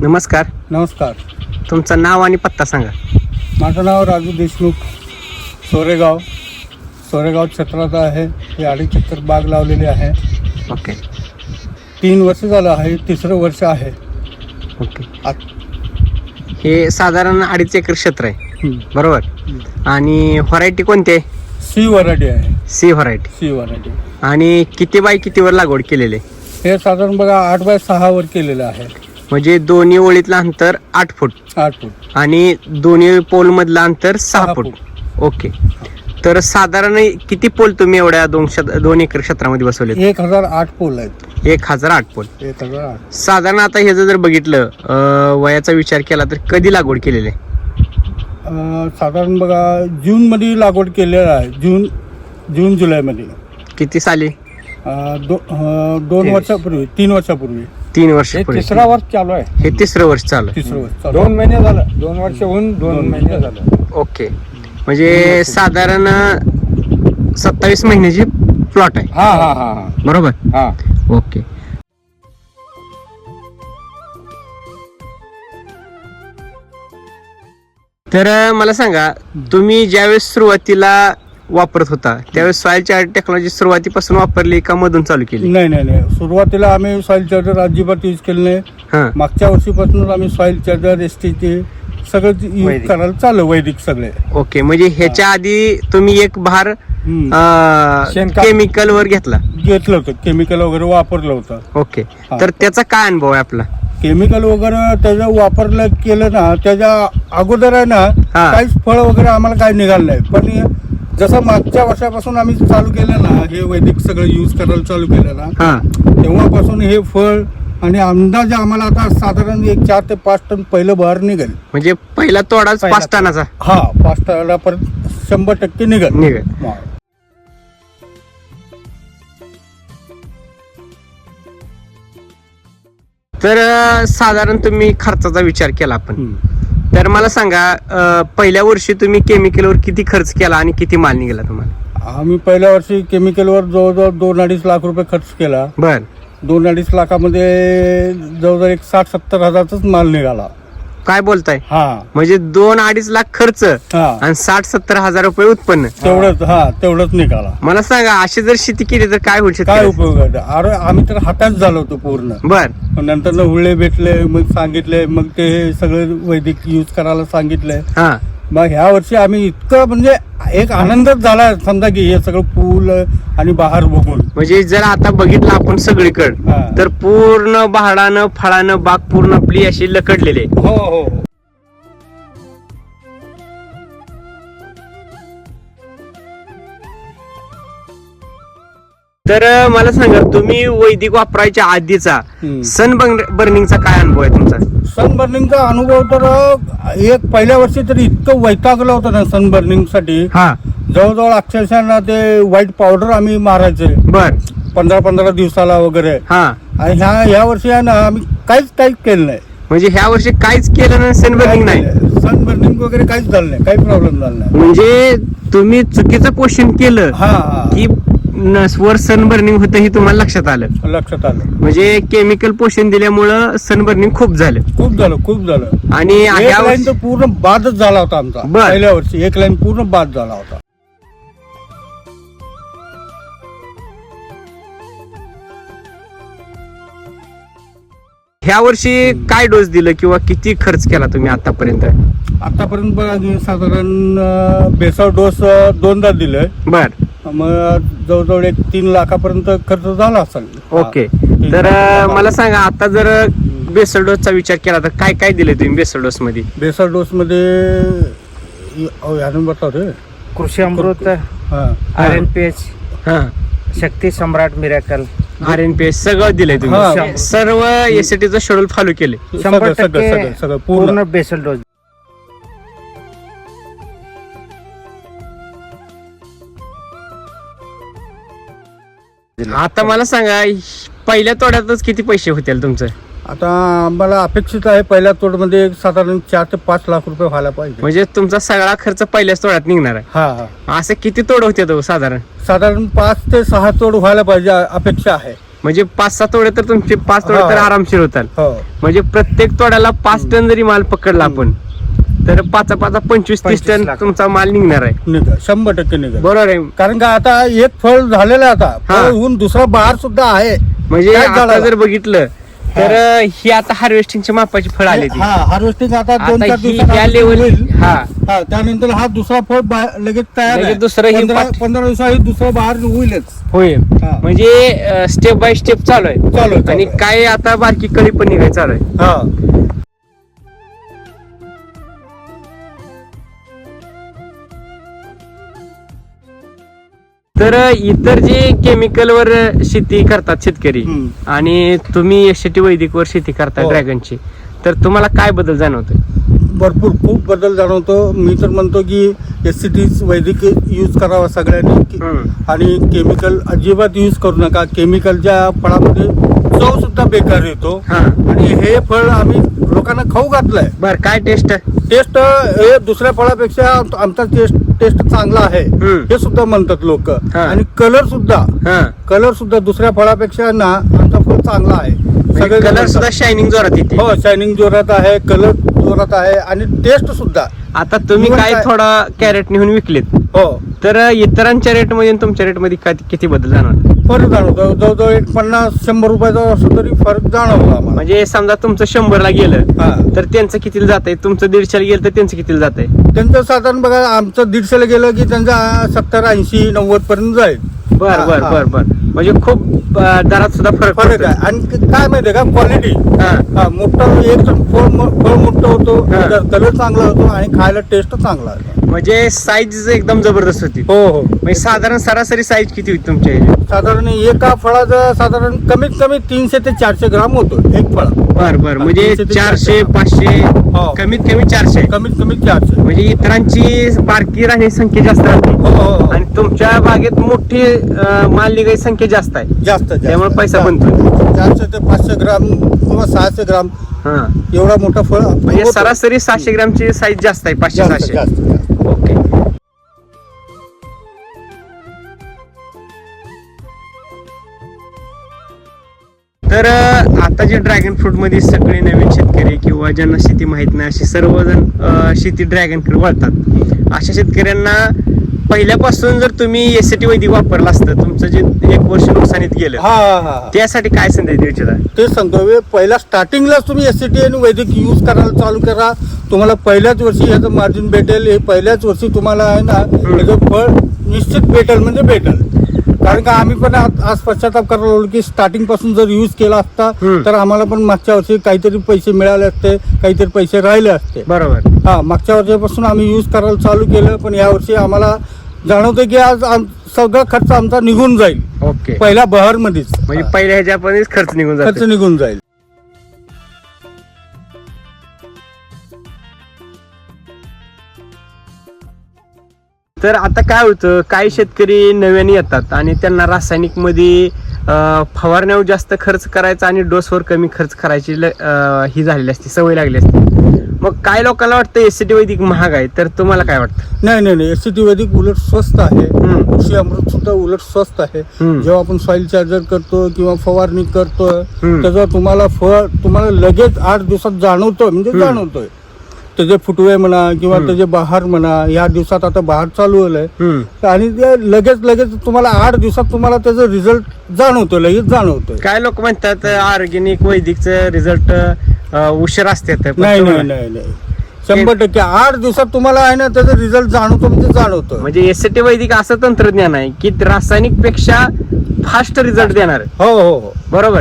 नमस्कार. नमस्कार. तुमचं नाव आणि पत्ता सांगा. माझं नाव राजू देशमुख सोरेगाव. सोरेगाव क्षेत्रात आहे. हे अडीच एकर बाग लावलेली आहे. ओके. तीन वर्ष झालं आहे. तिसरं वर्ष आहे. ओके. आत- हे साधारण अडीच एकर क्षेत्र आहे. हं. बरोबर? आणि व्हरायटी कोणती आहे? सी वराठी आहे. C variety. सी वराठी आणि किती बाय कितीवर लागवड केलेली आहे? हे साधारण बघा आठ बाय सहा वर केलेलं आहे. म्हणजे दोन्ही ओळीतलं अंतर आठ फूट. आठ फूट. आणि दोन्ही पोल मधलं अंतर सहा सहा फूट. ओके. तर साधारण किती पोल तुम्ही एवढ्या दोन क्षेत्र- दोन एकर क्षेत्रामध्ये बसवले एक हजार आठ पोल आहेत. एक हजार आठ पोल. एक हजार आठ. साधारण आता हे जर बघितलं अं, वयाचा विचार केला तर कधी लागवड केलेली आहे? अं, साधारण बघा जूनमध्ये लागवड केलेलं आहे. जून जून जुलैमध्ये. किती साली? अं, दो- अं, दोन वर्षापूर्वी तीन वर्षापूर्वी. तीन वर्ष तिसरा वर्ष चालू आहे. हे तिसरं वर्ष चालू आहे. तिसरं वर्ष चालू दोन महिने झालं. दोन वर्ष होऊन दोन दोन महिने झालं. ओके. म्हणजे साधारण सत्तावीस महिन्याची प्लॉट आहे. हा हा हा हा. बरोबर? हा. ओके. तर अं, मला सांगा तुम्ही ज्यावेळेस सुरुवातीला वापरत होता. त्यावेळेस सॉइल चार्ट टेक्नॉलॉजी सुरुवातीपासून वापरली का मधून चालू केली? नाही नाही नाही. सुरुवातीला आम्ही सॉईल चार्जर अजिबात यूज केलं नाही. हा. मागच्या वर्षीपासून आम्ही सॉईल चार्जर एस टीचे सगळं यूज. करायला चालू वैदिक सगळे. ओके म्हणजे ह्याच्या आधी तुम्ही एक भार हम्म. शेणखत. केमिकल वर घेतला? घेतलं होतं. केमिकल वगैरे वापरलं होतं. ओके. हा. तर त्याचा काय अनुभव आहे आपला? केमिकल वगैरे त्याचं वापरलं केलं ना त्याच्या अगोदर आहे ना हा. काहीच फळ वगैरे आम्हाला काही निघालं नाही. पण जसं मागच्या वर्षापासून आम्ही चालू केलं ना हे वैदिक सगळं यूज करायला चालू केलं ना हा. तेव्हापासून हे फळ आणि अंदाजे आम्हाला आता साधारण एक चार ते पाच टन पहिलं बहार निघेल. म्हणजे पहिला तोडाच पहिला पाच टनाचा. हा पाच टनापर्यंत शंभर टक्के निघेल. निघेल. हा. तर अं, साधारण तुम्ही खर्चाचा विचार केला आपण. हम्म. मला सांगा अं, पहिल्या वर्षी तुम्ही केमिकलवर किती खर्च केला आणि किती माल निघाला तुम्हाला? आम्ही पहिल्या वर्षी केमिकलवर जवळजवळ दोन अडीच लाख रुपये खर्च केला. बर. दोन अडीच लाखामध्ये जवळजवळ एक साठ सत्तर हजारचाच माल निघाला. काय बोलताय? हा. म्हणजे दोन अडीच लाख खर्च हा. आणि साठ सत्तर हजार रुपये उत्पन्न. तेवढंच हा तेवढंच निघाला. मला सांगा अशी जर शेती केली तर काय होईल काय? उपयोग आहे? अरे आम्ही तर हातात झालो होतो पूर्ण. बर. नंतर हुळे भेटले मग सांगितले मग ते हे सगळं वैदिक यूज करायला सांगितलंय हा. मग ह्या वर्षी आम्ही इतकं म्हणजे एक आनंदच झाला समजा की हे सगळं पूल आणि बहार बघून. म्हणजे जर आता बघितलं आपण सगळीकडे हा. तर पूर्ण बहाडानं फळानं बाग पूर्ण आपली अशी लकडलेली आहे. हो. हो. तर मला सांगा तुम्ही वैदिक वापरायच्या आधीचा. सन बर्निंगचा काय अनुभव आहे तुमचा? सनबर्निंगचा अनुभव तर एक पहिल्या वर्षी तर इतकं वैतागलं होतं ना सनबर्निंगसाठी हा. जवळजवळ अक्षरशः ना ते व्हाईट पावडर आम्ही मारायचे. बर. पंधरा पंधरा दिवसाला वगैरे. हा. आणि ह्या ह्या वर्षी आहे ना आम्ही काहीच काहीच केलं नाही. म्हणजे ह्या वर्षी काहीच केलं ना सन बर्निंग नाही. सनबर्निंग वगैरे काहीच झालं नाही काही प्रॉब्लेम झाला नाही. म्हणजे तुम्ही चुकीचं पोषण केलं हा हा. की न- वर सन बर्निंग होतं हे तुम्हाला लक्षात आलं. लक्षात आलं. म्हणजे केमिकल पोषण दिल्यामुळं सन बर्निंग खूप झालं. खूप झालं खूप झालं. आणि एक ह्या लाईन वर्षी तर पूर्ण बादच झाला होता आमचा. बर. पहिल्या वर्षी एक लाईन पूर्ण बाद झाला होता. ह्या वर्षी काय डोस दिलं किंवा किती खर्च केला तुम्ही आतापर्यंत? आतापर्यंत बघा की साधारण अं, बेसाव डोस अं, दोनदा दिलंय. बर. मग जवळजवळ एक तीन लाखापर्यंत खर्च झाला असेल. ओके. हा. तर अं, मला सांगा आता जर बेसल डोसचा विचार केला तर काय काय दिले तुम्ही बेसल डोस मध्ये बेसाव डोस मध्ये अहो, यानं बताव रे कृषी अमृत हा. आर एन पी एच हा. Shakti Samrat miracle. R N P S सगळं दिलंय हा. तुम्ही सर्व एसटीचं शेड्यूल फॉलो केले शंभर सगळं सगळं सगळं टक्के सगळं पूर्ण. पूर्ण बेसल डोस आता मला सांगा पहिल्या तोड्यातच किती पैसे होतील तुमचं? आता आम्हाला अपेक्षित आहे पहिल्या तोडमध्ये साधारण चार ते पाच लाख रुपये व्हायला पाहिजे. म्हणजे तुमचा सगळा खर्च पहिल्याच तोड्यात निघणार आहे. हा. हा असं किती तोड होते तो साधारण? साधारण पाच ते सहा तोड व्हायला पाहिजे अ- अपेक्षा आहे. म्हणजे पाच सात तोडे तर तुमचे पाच तोडे तर हा. आरामशीर होतात. हो. म्हणजे प्रत्येक तोड्याला पाच टन जरी माल पकडला आपण तर पाचा पाचा पंचवीस तीस 25 टन लाख. तुमचा माल निघणार आहे. निघा शंभर टक्के निघा बरोबर आहे. कारण का आता एक फळ झालेलं आहे आता. हा. फळ होऊन दुसरा बहार सुद्धा आहे. म्हणजे काय आता झाडाला? जर बघितलं तर ही आता हार्वेस्टिंगच्या मापाची फळ आली ती. हा हार्वेस्टिंग आता दोन आता चार ही दिवसात या होईल. लेवल हा. हा त्यानंतर हा दुसरा फळ बा- लगेच तयार लगेच आहे. दुसरं हे पंधरा दिवसात दुसरं बहार होईलच. होय हा. म्हणजे स्टेप बाय स्टेप चालू आहे. चालू आहे, चालू आणि आहे. काय आता बारकी कळी पण निघाय चालू आहे. हा. तर इतर जे केमिकल वर शेती करतात शेतकरी. आणि तुम्ही एस टी वैदिक वर शेती करता हो. ड्रॅगनची तर तुम्हाला काय बदल जाणवतोय? भरपूर खूप बदल जाणवतो. मी तर म्हणतो की एस सी टी वैद्यकीय यूज करावा सगळ्यांनी. की- हम्म. आणि केमिकल अजिबात यूज करू नका. केमिकलच्या फळामध्ये चव सुद्धा बेकार येतो. हा. आणि हे फळ आम्ही लोकांना खाऊ घातलंय. बर काय टेस्ट टेस्ट हे दुसऱ्या फळापेक्षा आमचा टेस्ट टेस्ट चांगला आहे. हे सुद्धा म्हणतात लोक. आणि कलर सुद्धा. हा. कलर सुद्धा दुसऱ्या फळापेक्षा ना आमचा फळ चांगला आहे. सगळे कलर. सुद्धा शायनिंग जोरात येते. हो शायनिंग जोरात आहे कलर जोरात आहे आणि टेस्ट सुद्धा. आता तुम्ही काय? थोडा कॅरेट नेऊन विकलेत? हो. तर इतरांच्या रेटमध्ये आणि तुमच्या रेटमध्ये काय- किती बदल जाणार? फरक जाणवतो. जवळजवळ एक पन्नास शंभर रुपयाचा असं तरी फरक जाणवतो आम्हाला. म्हणजे समजा तुमचं शंभरला गेलं हा. तर त्यांचं कितीला जात आहे तुमचं दीडशेला गेलं तर त्यांचं कितीला जात आहे त्यांचं साधारण बघा आमचं दीडशेला गेलं की त्यांचा सत्तर ऐंशी नव्वद पर्यंत जाईल. बर हा, बर हा. बर बर. म्हणजे खूप अं, दरात सुद्धा फरक फरक. आहे. आणि काय माहितीये का? क्वालिटी हा. मोठं एक तर फळ मो- फळ मोठं होतो हा. कलर चांगला होतो आणि खायला टेस्ट चांगला आहे म्हणजे साईज एकदम जबरदस्त होती हो हो म्हणजे साधारण सरासरी साईज किती होती तुमच्या ह्याची? साधारण एका फळाचं साधारण कमीत कमी तीनशे ते चारशे ग्राम होतो एक फळ बर बर म्हणजे तीनशे ते चारशे. पाचशे हो. कमीत कमी चारशे कमीत कमी चारशे म्हणजे इतरांची बारकी राहण्याची संख्या जास्त राहते हो हो हो. आणि तुमच्या बागेत मोठी अं, माल निघायची संख्या जास्त आहे जास्त जास्त. त्यामुळे पैसा बनतो. चारशे ते पाचशे ग्राम किंवा सहाशे ग्राम हा एवढा मोठा फळ म्हणजे होतं. सरासरी सहाशे ग्रामची साईज जास्त आहे पाचशे जास्त सहाशे जास्त तर आता जे ड्रॅगन फ्रूटमध्ये सगळे नवीन शेतकरी किंवा ज्यांना शेती माहीत नाही असे सर्वजण शेती ड्रॅगनकडे वळतात. अशा शेतकऱ्यांना पहिल्यापासून जर तुम्ही एस टी वैदिक वापरलं असतं तुमचं जे एक वर्ष नुकसानीत गेलं त्यासाठी काय संदेश इच्छिता तेच सांगतो पहिल्या स्टार्टिंगलाच तुम्ही एस सी टी आणि वैद्यक यूज करायला चालू करा. तुम्हाला पहिल्याच वर्षी याचं मार्जिन भेटेल हे पहिल्याच वर्षी तुम्हाला आहे ना याचं फळ निश्चित भेटेल म्हणजे भेटेल. कारण का आम्ही पण आज आज पश्चाताप करायला लागलो की स्टार्टिंगपासून जर यूज केला असता. तर आम्हाला पण मागच्या वर्षी काहीतरी पैसे मिळाले असते काहीतरी पैसे राहिले असते. बरोबर. हा मागच्या वर्षापासून आम्ही यूज करायला चालू केलं पण या वर्षी आम्हाला जाणवतं की आज सगळा खर्च आमचा निघून जाईल. ओके. पहिल्या बहार मध्येच म्हणजे पहिल्या ह्याच्यापर्यंत खर्च निघून खर्च जातो निघून जाईल. तर आता काय होतं काही शेतकरी नव्याने येतात आणि त्यांना रासायनिकमध्ये फवारण्यावर जास्त खर्च करायचा आणि डोसवर कमी खर्च करायची ही झालेली असते सवय लागली असते मग काय लोकांना वाटतं एसीटी वैदिक महाग आहे तर तुम्हाला काय वाटतं नाही नाही नाही एस टी वैदिक उलट स्वस्त आहे. कृषी अमृत सुद्धा उलट स्वस्त आहे. जेव्हा आपण सॉइल चार्जर करतो किंवा फवारणी करतो हम्म. त्याचा तुम्हाला फळ तुम्हाला लगेच आठ दिवसात जाणवतोय म्हणजे. जाणवतोय त्याचे फुटवे म्हणा किंवा. त्याचे बहार म्हणा या दिवसात आता बहार चालू हम्म. आणि ते लगेच लगेच तुम्हाला आठ दिवसात तुम्हाला त्याचा रिझल्ट जाणवतोय लगेच जाणवतोय काय लोक म्हणतात ऑर्गेनिक वैदिकचं रिझल्ट उशीर असते नाही नाही नाही शंभर टक्के आठ दिवसात तुम्हाला आहे ना त्याचा रिझल्ट जाणवतो म्हणजे जाणवतो म्हणजे एसीटी वैदिक असं तंत्रज्ञान आहे की रासायनिकपेक्षा फास्ट रिझल्ट देणार आहे. हो हो हो बरोबर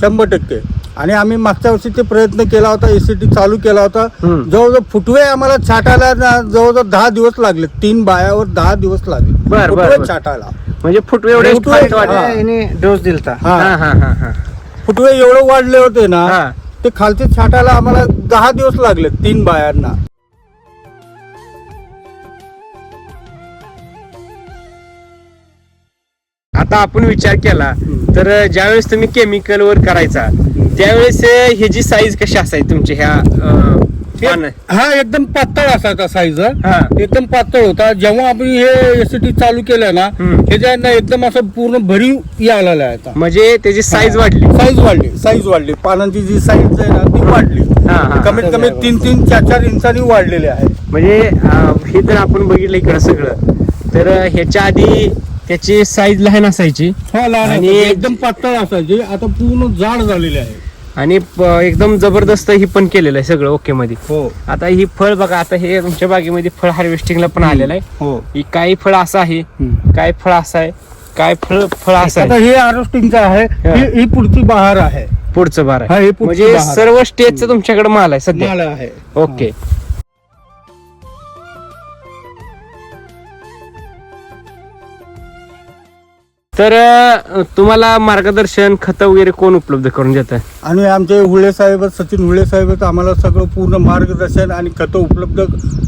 शंभर टक्के. आणि आम्ही मागच्या वर्षी ते प्रयत्न केला होता एसीटी चालू केला होता. जवळजवळ फुटवे आम्हाला छाटायला ना जवळजवळ दहा दिवस लागले. तीन बायावर दहा दिवस लागले. फुटवे. छाटायला. म्हणजे फुटवे एवढे डोस दिलता. हा. हा हा हा हा. फुटवे एवढे वाढले होते ना. ते खालचे छाटायला आम्हाला दहा दिवस लागले तीन बायांना. आता आपण विचार केला तर ज्यावेळेस तुम्ही केमिकल वर करायचा त्यावेळेस अं, ह्याची साईज कशी असायची तुमची ह्या हा एकदम पातळ असायचा साईज हा. एकदम पातळ होता. जेव्हा आपण हे एसीटी चालू केलं ना हम्म. ह्याच्या एकदम असं पूर्ण भरीव यायला आहे आता म्हणजे त्याची साईज वाढली. साईज वाढली साईज वाढली. पानांची जी साईज आहे ना ती वाढली. हा, हा. कमीत कमी तीन तीन चार चार इंचांनी वाढलेली आहे. म्हणजे हे जर आपण बघितलं इकडं सगळं. तर ह्याच्या आधी त्याची साईज लहान असायची. हा लहान आणि- असायची, एकदम पातळ असायची. आता पूर्ण जाड झालेली आहे. आणि प- एकदम जबरदस्त ही पण केलेलं आहे सगळं ओके मध्ये. हो. आता ही फळ बघा आता हे तुमच्या बागेमध्ये फळ हार्वेस्टिंगला पण आलेलं आहे. हो. ही काही फळ असं आहे. काय फळ असं आहे? काय फळ फळ असं आता आहे? हे हार्वेस्टिंगचं आहे. हा. ही ही पुढची बहार आहे. पुढचं बार हा, आहे. हे पुढचं म्हणजे बहार. सर्व स्टेजचं तुमच्याकडे माल आहे सध्या. माल आहे. ओके तर अं, तुम्हाला मार्गदर्शन खत वगैरे कोण उपलब्ध करून देत आहे आणि आमचे हुळे साहेब सचिन हुळे साहेब आम्हाला सगळं पूर्ण मार्गदर्शन आणि खतं उपलब्ध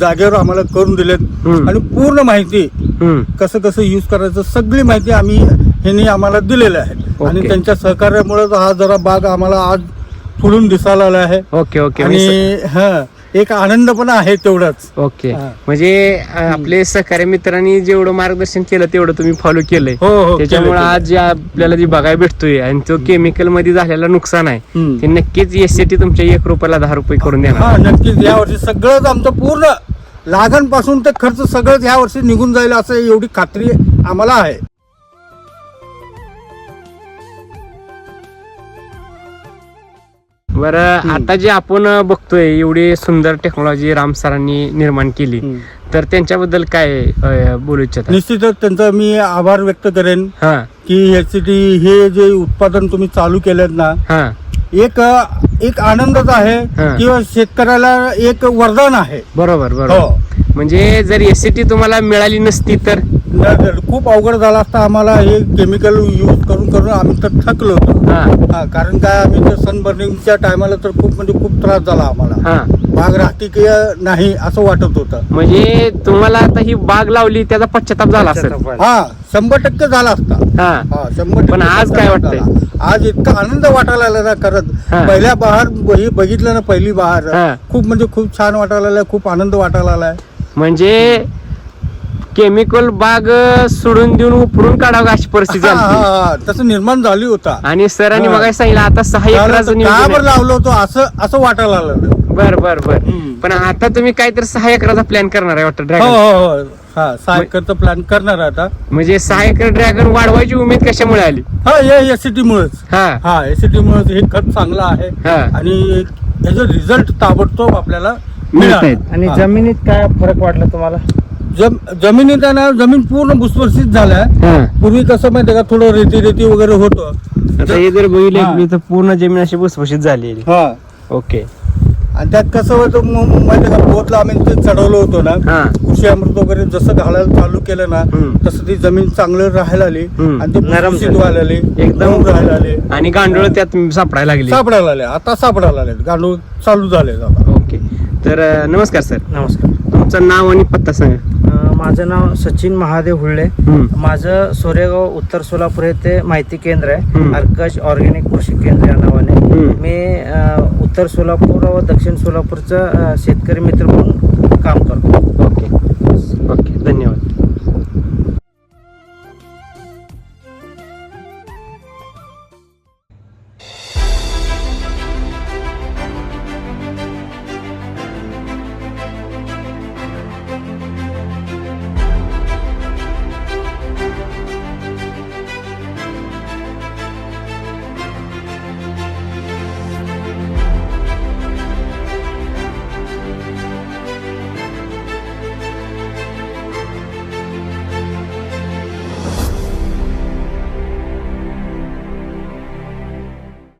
जागेवर आम्हाला करून दिलेत हम्म. आणि पूर्ण माहिती. कसं कसं यूज करायचं सगळी माहिती आम्ही ह्यांनी आम्हाला दिलेली आहे ओके. आणि त्यांच्या सहकार्यामुळे हा जरा बाग आम्हाला आज फुलून दिसायला आला आहे ओके ओके आणि हा एक आनंद पण आहे तेवढाच. ओके. हा. म्हणजे अं, आपले सहकारी मित्रांनी जेवढं मार्गदर्शन केलं तेवढं तुम्ही फॉलो केलंय. हो हो त्याच्यामुळे केलं, आज जे आपल्याला जी बघायला भेटतोय आणि तो केमिकलमध्ये झालेला नुकसान आहे हम्म. ते नक्कीच एस टी तुमच्या एक रुपयाला दहा रुपये करून देणार. हा नक्कीच. या वर्षी सगळंच आमचं पूर्ण. लागणपासून ते खर्च सगळंच या वर्षी निघून जाईल असं एवढी खात्री आम्हाला आहे. बरं आता जे आपण बघतोय एवढी सुंदर टेक्नॉलॉजी राम सरांनी निर्माण केली तर त्यांच्याबद्दल काय अं, बोलू इच्छिता? निश्चितच त्यांचा मी आभार व्यक्त करेन हा. की ह्यासाठी हे जे उत्पादन तुम्ही चालू केलेत ना हा. एक एक आनंदच आहे हा. किंवा शेतकऱ्याला एक वरदान आहे. बरोबर हो. बरोबर म्हणजे जर एस टी तुम्हाला मिळाली नसती तर? खूप अवघड झाला असता आम्हाला हे केमिकल यूज करून करून आम्ही तर थकलो होतो. हा. हा कारण काय आम्ही तर सनबर्निंगच्या टायमाला तर खूप म्हणजे खूप त्रास झाला आम्हाला. हा. बाग राहते की नाही असं वाटत होतं. म्हणजे तुम्हाला आता ही बाग लावली त्याचा पश्चाताप झाला असेल. हा शंभर टक्के झाला असता. हा. हा शंभर टक्के पण आज काय झाला. वाटतंय? आज इतका आनंद वाटायला लागला ना करत हा. पहिल्या बहार हे बघितलं ना पहिली बहार. हा. खूप म्हणजे खूप छान वाटायला लागलाय खूप आनंद वाटायला लागलाय. म्हणजे केमिकल बाग सोडून देऊन उपडून काढावं अशी परिस्थिती हा, हा, हा. तसं निर्माण झाली होता आणि सरांनी हा. मग सांगितलं आता सहा त्याला एकराचं तर नियोजन का बरं आहे. लावलं होतं असं असं वाटायला लागलं बर बर बर हम्म. पण आता तुम्ही काहीतरी सहा एकराचा प्लॅन करणार आहे वाटतं हो ड्रॅगन हो हो हा सहा एकरचा प्लॅन करणार आहे आता म्हणजे सहा एकर ड्रॅगन वाढवायची उमेद कशामुळे आली हा हे एसीटी मुळेच हा हा एसीटी मुळे हे खत चांगलं आहे हा. आणि याचा रिझल्ट ताबडतोब आपल्याला. मिळाला. आणि हा. जमिनीत काय फरक वाटला तुम्हाला जम जमिनीत आहे ना जमीन पूर्ण भुसभुशीत झाल्या. हा. पूर्वी कसं माहितीये का थोडं रेती रेती वगैरे होतं. आता हे जर बघितले हा. मी तर पूर्ण जमीन अशी भुसभुशीत झाली हा. ओके. आणि त्यात कसं होतं म- म- माहितीये का बोतला आम्ही ते चढवलं होतं ना. हा. कृषी अमृत वगैरे जसं घालायला चालू केलं ना हम्म. तसं ती जमीन चांगलं राहायला आली. हम्म. आणि ते नरम भुसभुशीत झाली. व्हायला आली. एकदम- राहायला आले. आणि गांडोळ त्यात सापडायला लागली. सापडायला आले आता सापडायला आले गांडूळ चालू झाले आता. ओके. तर अं, नमस्कार सर. नमस्कार. तुमचं नाव आणि पत्ता सांगा. माझं नाव सचिन महादेव हम्म. माझं सोरेगाव उत्तर सोलापूर येथे माहिती केंद्र आहे. अर्कश ऑर्गॅनिक कृषी केंद्र या नावाने. मी उत्तर सोलापूर व दक्षिण सोलापूरचं शेतकरी मित्र म्हणून काम करतो. ओके. ओके. धन्यवाद.